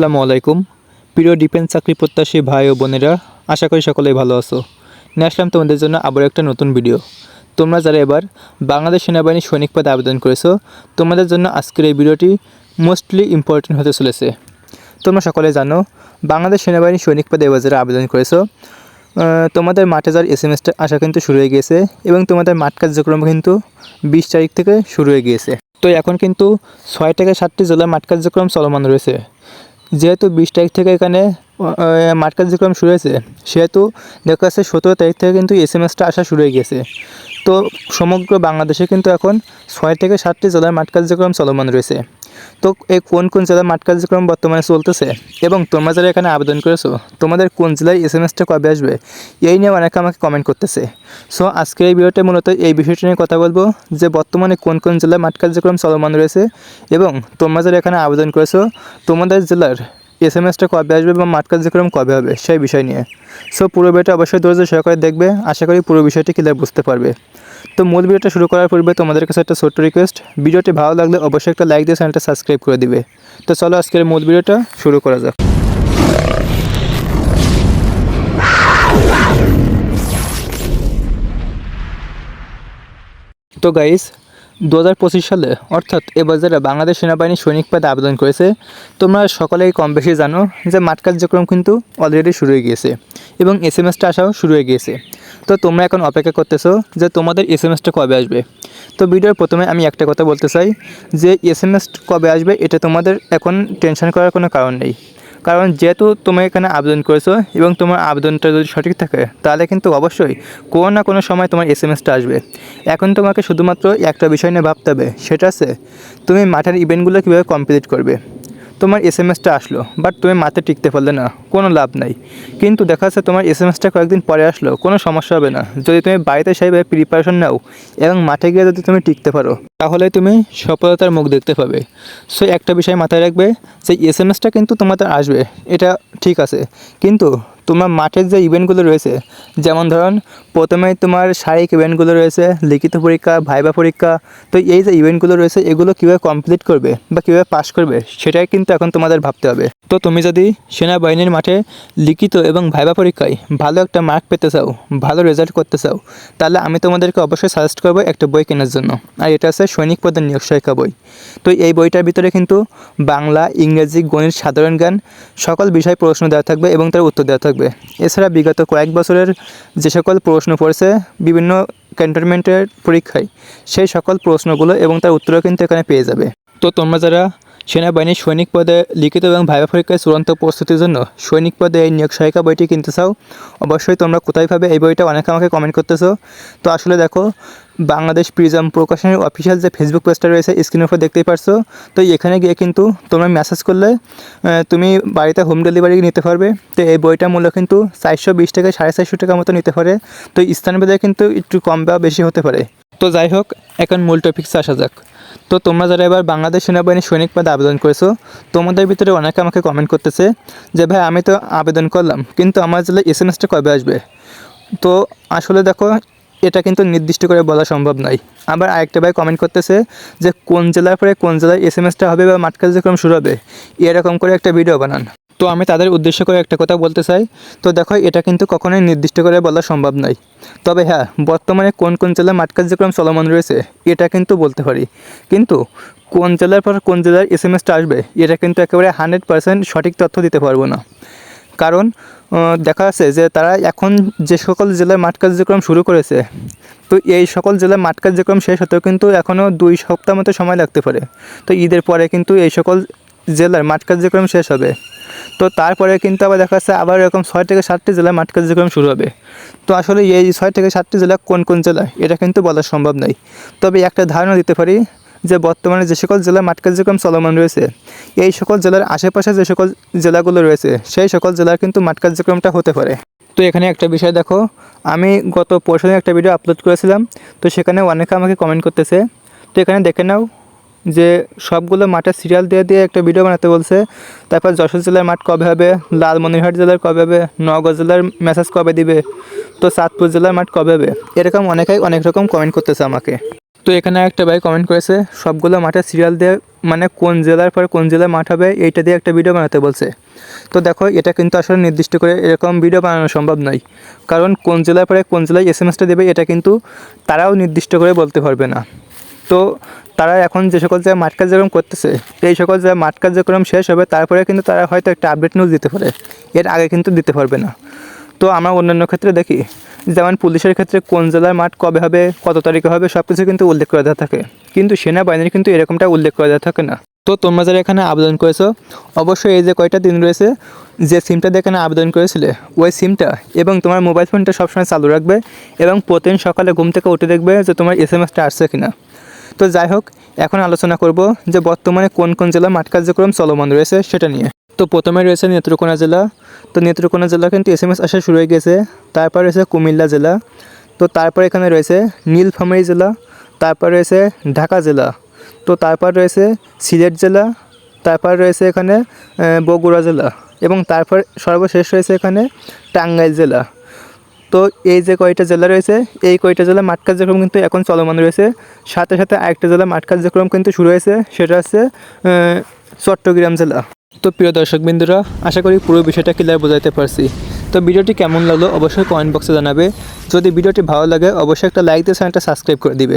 আসসালামু আলাইকুম। প্রিয় ডিফেন্স চাকরি প্রত্যাশী ভাই ও বোনেরা, আশা করি সকলেই ভালো আছো। নিয়ে আসলাম তোমাদের জন্য আবার একটা নতুন ভিডিও তোমরা যারা এবার বাংলাদেশ সেনাবাহিনী সৈনিক পদে আবেদন করেছ, তোমাদের জন্য আজকের এই ভিডিওটি মোস্টলি ইম্পর্টেন্ট হতে চলেছে। তোমরা সকলে জানো, বাংলাদেশ সেনাবাহিনী সৈনিক পদে এবার যারা আবেদন করেছ তোমাদের মাঠে যাওয়ার এস এম এসটা আসা কিন্তু শুরু হয়ে গিয়েছে এবং তোমাদের মাঠ কার্যক্রম কিন্তু বিশ তারিখ থেকে শুরু হয়ে গিয়েছে। তো এখন কিন্তু ছয় থেকে সাতটি জেলায় মাঠ কার্যক্রম চলমান রয়েছে। যেহেতু বিশ তারিখ থেকে এখানে মাঠ কার্যক্রম শুরু হয়েছে, সেহেতু দেখা যাচ্ছে সতেরো তারিখ থেকে কিন্তু এস এম এসটা আসা শুরু হয়ে গেছে তো সমগ্র বাংলাদেশে কিন্তু এখন ছয় থেকে সাতটি জেলার মাঠ কার্যক্রম চলমান রয়েছে। তো এই কোন কোন জেলার মাঠ কার্যক্রম বর্তমানে চলতেছে? এবং তোমরা যারা এখানে আবেদন করেছ, তোমাদের কোন জেলায় এস এম এসটা কবে আসবে? এই নিয়ে অনেকে আমাকে কমেন্ট করতেছে। সো আজকের এই ভিডিওতে মূলত এই বিষয়টি নিয়ে কথা বলব, যে বর্তমানে কোন কোন জেলায় মাঠ কার্যক্রম চলমান রয়েছে এবং তোমরা যারা এখানে আবেদন করেছ, তোমাদের জেলার এস এম এসটা কবে আসবে এবং মাঠ কার্যক্রম কবে হবে, সেই বিষয় নিয়ে। সো পুরো ভিডিওটা অবশ্যই ধৈর্য সহকারে দেখবে, আশা করি পুরো বিষয়টি ক্লিয়ার বুঝতে পারবে। তো মূল ভিডিওটা শুরু করার পূর্বে তোমাদের কাছে একটা ছোট্ট রিকোয়েস্ট ভিডিওটি ভালো লাগলে অবশ্যই একটা লাইক দিয়ে চ্যানেলটা সাবস্ক্রাইব করে দিবে। তো চলো আজকের মূল ভিডিওটা শুরু করা যাক। তো গাইস দু হাজার পঁচিশ সালে, অর্থাৎ এবার বাংলাদেশ সেনাবাহিনী সৈনিক পদে আবেদন করেছে। তোমরা সকলেই কম বেশি জানো যে মাঠ কার্যক্রম কিন্তু অলরেডি শুরু হয়ে গিয়েছে। এবং এস এম এসটা আসাও শুরু হয়ে গিয়েছে। তো তোমরা এখন অপেক্ষা করতেছো যে তোমাদের এস এম এসটা কবে আসবে? তো ভিডিওর প্রথমে আমি একটা কথা বলতে চাই যে এস এম এস কবে আসবে এটা তোমাদের এখন টেনশন করার কোনো কারণ নেই। কারণ যেহেতু তুমি এখানে আবেদন করেছ এবং তোমার আবেদনটা যদি সঠিক থাকে, তাহলে কিন্তু অবশ্যই কোনো না কোনো সময় তোমার এস এম এসটা আসবে। এখন তোমাকে শুধুমাত্র একটা বিষয় নিয়ে ভাবতে হবে, সেটা আছে তুমি মাঠের ইভেন্টগুলো কীভাবে কমপ্লিট করবে? তোমার এস এম এসটা আসলো বাট তুমি মাথায় টিকতে পারলে না, কোনো লাভ নাই। কিন্তু দেখা যাচ্ছে তোমার এস এম এসটা কয়েকদিন পরে আসলো, কোনো সমস্যা হবে না। যদি তুমি বাড়িতে সেইভাবে প্রিপারেশন নাও, এবং মাঠে গিয়ে যদি তুমি টিকতে পারো, তাহলে তুমি সফলতার মুখ দেখতে পাবে। সো একটা বিষয় মাথায় রাখবে যে এস এম এসটা কিন্তু তোমাদের আসবে, এটা ঠিক আছে। কিন্তু তোমার মাঠের যে ইভেন্টগুলো রয়েছে, যেমন ধরুন, প্রথমেই তোমার শারীরিক ইভেন্টগুলো রয়েছে, লিখিত পরীক্ষা ভাইবা পরীক্ষা, তো এই যে ইভেন্টগুলো রয়েছে, এগুলো কীভাবে কমপ্লিট করবে বা কীভাবে পাস করবে, সেটাই কিন্তু এখন তোমাদের ভাবতে হবে। তো তুমি যদি সেনাবাহিনীর মাঠে লিখিত এবং ভাইবা পরীক্ষায় ভালো একটা মার্ক পেতে চাও, ভালো রেজাল্ট করতে চাও, তাহলে আমি তোমাদেরকে অবশ্যই সাজেস্ট করব একটা বই কেনার জন্য, আর এটা আছে সৈনিক পদের নিয়োগ সহায়িকা বই। তো এই বইটার ভিতরে কিন্তু বাংলা, ইংরেজি, গণিত, সাধারণ জ্ঞান সকল বিষয় প্রশ্ন দেওয়া থাকবে এবং তার উত্তর দেওয়া থাকবে। এছাড়া বিগত কয়েক বছরের যে সকল প্রশ্ন পড়েছে বিভিন্ন ক্যান্টনমেন্টের পরীক্ষায়, সেই সকল প্রশ্নগুলো এবং তার উত্তরও কিন্তু এখানে পেয়ে যাবে। তো তোমরা যারা সেনাবাহিনীর সৈনিক পদে, লিখিত এবং ভাইবা পরীক্ষায় চূড়ান্ত প্রস্তুতির জন্য সৈনিক পদে এই নিয়োগ সহায়িকা বইটি কিনতে চাও, অবশ্যই তোমরা কোথায় পাবে এই বইটা অনেকে আমাকে কমেন্ট করতেছো। তো আসলে দেখো বাংলাদেশ প্রিজম প্রকাশনের অফিসিয়াল যে ফেসবুক পেজটা রয়েছে স্ক্রিনের উপর দেখতেই পারছ। তো এখানে গিয়ে কিন্তু তোমরা মেসেজ করলে তুমি বাড়িতে হোম ডেলিভারি নিতে পারবে। তো এই বইটার মূল্য কিন্তু চারশো বিশ থেকে সাড়ে চারশো টাকার মতো নিতে পারে। তো স্থানভেদে কিন্তু একটু কম বা বেশি হতে পারে। তো যাই হোক, এখন মূল টপিক্সে আসা যাক। তো তোমরা যারা এবার বাংলাদেশ সেনাবাহিনী সৈনিক পদে আবেদন করেছ, তোমাদের ভিতরে অনেকে আমাকে কমেন্ট করতেছে যে, ভাই, আমি তো আবেদন করলাম, কিন্তু আমার জেলায় এস এম এসটা কবে আসবে? তো আসলে দেখো এটা কিন্তু নির্দিষ্ট করে বলা সম্ভব নয়। আবার আরেকটা ভাই কমেন্ট করতেছে যে, কোন জেলার পরে কোন জেলায় এস এম এসটা হবে বা মাঠ কার্যক্রম শুরু হবে? এরকম করে একটা ভিডিও বানান। তো আমি তাদের উদ্দেশ্য করে একটা কথা বলতে চাই। তো দেখো, এটা কিন্তু কখনোই নির্দিষ্ট করে বলা সম্ভব নয়। তবে হ্যাঁ বর্তমানে কোন কোন জেলায় মাঠ কার্যক্রম চলমান রয়েছে, এটা কিন্তু বলতে পারি। কিন্তু কোন জেলার পর কোন জেলার এস এম এসটা আসবে, এটা কিন্তু একেবারে হান্ড্রেড পার্সেন্ট সঠিক তথ্য দিতে পারব না। কারণ দেখা যাচ্ছে যে তারা এখন যে সকল জেলায় মাঠ কার্যক্রম শুরু করেছে, তো এই সকল জেলায় মাঠ কার্যক্রম শেষ হতেও কিন্তু এখনও দুই সপ্তাহ মতো সময় লাগতে পারে। তো ঈদের পরে কিন্তু এই সকল জেলার মাঠ কার্যক্রম শেষ হবে। তো তারপরে কিন্তু আবার দেখা যাচ্ছে আবার এরকম ছয় থেকে সাতটি জেলায় মাঠ কার্যক্রম শুরু হবে। তো আসলে এই ছয় থেকে সাতটি জেলা কোন কোন জেলা এটা কিন্তু বলা সম্ভব নয়। তবে একটা ধারণা দিতে পারি যে বর্তমানে যে সকল জেলায় মাঠ কার্যক্রম চলমান রয়েছে, এই সকল জেলার আশেপাশে যে সকল জেলাগুলো রয়েছে, সেই সকল জেলার কিন্তু মাঠ কার্যক্রমটা হতে পারে। তো এখানে একটা বিষয় দেখো, আমি গত পরশু দিন একটা ভিডিও আপলোড করেছিলাম, তো সেখানে অনেকে আমাকে কমেন্ট করতেছে, তো এখানে দেখে নাও যে সবগুলো মাঠের সিরিয়াল দিয়ে দিয়ে একটা ভিডিও বানাতে বলছে, তারপর যশোর জেলার মাঠ কবে হবে, লালমনিরহাট জেলার কবে হবে, নওগাঁ জেলার মেসেজ কবে দিবে, তো চাঁদপুর জেলার মাঠ কবে হবে, এরকম অনেকেই অনেক রকম কমেন্ট করতেছে আমাকে। তো এখানে একটা ভাই কমেন্ট করেছে, সবগুলো মাঠে সিরিয়াল দিয়ে মানে কোন জেলার পরে কোন জেলায় মাঠ হবে এইটা দিয়ে একটা ভিডিও বানাতে বলছে। তো দেখো, এটা কিন্তু আসলে নির্দিষ্ট করে এরকম ভিডিও বানানো সম্ভব নয়। কারণ কোন জেলার পরে কোন জেলায় এস এম এসটা দেবে এটা কিন্তু তারাও নির্দিষ্ট করে বলতে পারবে না। তো তারা এখন যে সকল জায়গায় মাঠ কার্যক্রম করতেছে, এই সকল জায়গায় মাঠ কার্যক্রম শেষ হবে, তারপরে কিন্তু তারা হয়তো একটা আপডেট নিউজ দিতে পারে। এর আগে কিন্তু দিতে পারবে না। তো আমরা অন্যান্য ক্ষেত্রে দেখি, যেমন পুলিশের ক্ষেত্রে কোন জেলার মাঠ কবে হবে, কত তারিখে হবে সব কিছু কিন্তু উল্লেখ করে দেওয়া থাকে। কিন্তু সেনাবাহিনীর কিন্তু এরকমটা উল্লেখ করে দেওয়া থাকে না। তো তোমরা যারা এখানে আবেদন করেছ, অবশ্যই এই যে কয়টা দিন রয়েছে, যে সিমটা এখানে আবেদন করেছিলে, ওই সিমটা এবং তোমার মোবাইল ফোনটা সবসময় চালু রাখবে এবং প্রতিদিন সকালে ঘুম থেকে উঠে দেখবে যে তোমার এস এম এসটা আসছে কিনা। তো যাই হোক, এখন আলোচনা করব যে বর্তমানে কোন কোন জেলা মাঠ কার্যক্রম চলমান রয়েছে সেটা নিয়ে। তো প্রথমে রয়েছে নেত্রকোনা জেলা। তো নেত্রকোনা জেলা কিন্তু এস এম এস আসা শুরু হয়ে গেছে। তারপর রয়েছে কুমিল্লা জেলা। তো তারপর এখানে রয়েছে নীলফামারী জেলা। তারপর রয়েছে ঢাকা জেলা। তো তারপর রয়েছে সিলেট জেলা। তারপর রয়েছে এখানে বগুড়া জেলা। এবং তারপর সর্বশেষ রয়েছে এখানে টাঙ্গাইল জেলা। তো এই যে কয়টা জেলা রয়েছে, এই কয়টা জেলা মাঠ কার্যক্রম কিন্তু এখন চলমান রয়েছে। সাথে সাথে আরেকটা জেলা মাঠ কার্যক্রম কিন্তু শুরু হয়েছে। সেটা হচ্ছে চট্টগ্রাম জেলা। তো প্রিয় দর্শক বিন্দুরা, আশা করি পুরো বিষয়টা ক্লিয়ার বোঝাতে পারছি। তো ভিডিওটি কেমন লাগল অবশ্যই কমেন্ট বক্সে জানাবে। যদি ভিডিওটি ভালো লাগে, অবশ্যই একটা লাইক দিয়ে চ্যানেলটা সাবস্ক্রাইব করে দিবে।